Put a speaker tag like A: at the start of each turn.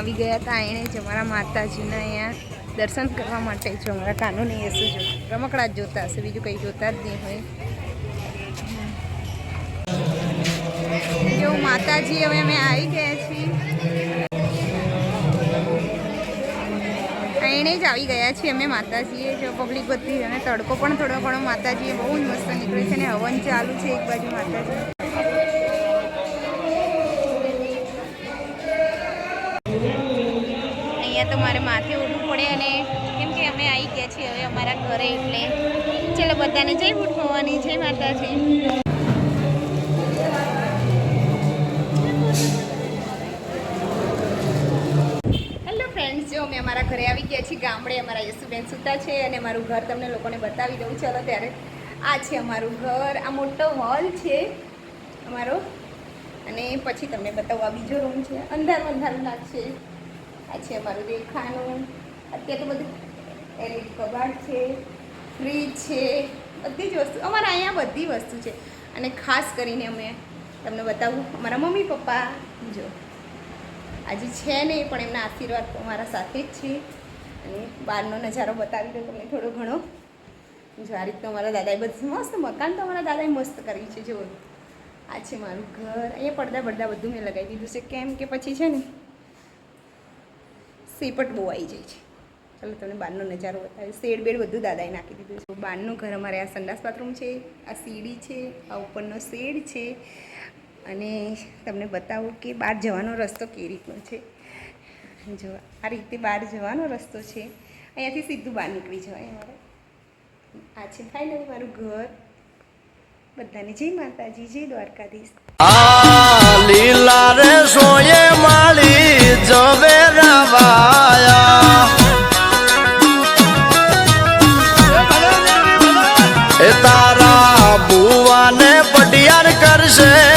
A: આવી ગયા હતા. એણે જ અમારા માતાજીના અહીંયા દર્શન કરવા માટે જો અમારા કાનૂની હશે જો રમકડા જ જોતા હશે, બીજું કંઈ જોતા જ નહીં હોય. જો માતાજી, હવે અમે આવી ગયા છીએ. એણે જ આવી ગયા છીએ અમે માતાજીએ. જો પબ્લિક બધી અને તડકો પણ થોડો ઘણો માતાજીએ બહુ જ મસ્ત નીકળે છે અને હવન ચાલુ છે એક બાજુ માતાજી. અહીંયા તો મારે માથે ઉઠવું પડે અને કેમ કે અમે આવી ગયા છીએ હવે અમારા ઘરે એટલે. ચલો બધાને જય ઉઠવાની જય માતાજી. હેલો ફ્રેન્ડ્સ જો અમે અમારા ઘરે આવી ગયા છીએ, ગામડે અમારા યશુબેન સુતા છે અને અમારું ઘર તમને લોકોને બતાવી દઉં. ચલો ત્યારે આ છે અમારું ઘર, આ મોટો હોલ છે અમારો. અને પછી તમને બતાવવા બીજો રૂમ છે. અંધાર અંધારું લાગશે. આ છે અમારું દેખાનું અત્યારે તો બધું એલઈડી કબાટ છે ફ્રીજ છે, બધી જ વસ્તુ. અમારા અહીંયા બધી વસ્તુ છે. અને ખાસ કરીને અમે તમને બતાવું, અમારા મમ્મી પપ્પા જો. આજે છે નહીં પણ એમના આશીર્વાદ અમારા સાથે જ છે. અને બહારનો નજારો બતાવી દો તમને થોડો ઘણો. જો આ રીતનું અમારા દાદાએ બધું મસ્ત મકાન તો અમારા દાદાએ મસ્ત કર્યું છે જો આ છે મારું ઘર. અહીંયા પડદા પડદા બધું મેં લગાવી દીધું છે. કેમ કે પછી છે ને સેપટ બહુ આવી જાય છે. ચાલો તમને બહારનો નજારો બતાવ્યો શેડ બેડ બધું દાદાએ નાખી દીધું છે. બહારનું ઘર અમારે આ સંડાસ બાથરૂમ છે, આ સીડી છે, આ ઉપરનો શેડ છે. અને તમને બતાવું કે બહાર જવાનો રસ્તો કેવી રીતનો છે. જો આ રીતે બહાર જવાનો રસ્તો છે. અહીંયાથી સીધું બહાર નીકળી જવાય અમારે. આ છે ફાઇનલી મારું ઘર. બધાને જય માતાજી, જય દ્વારકાધીશ.
B: તારા બુવાને પટિયાર કરશે.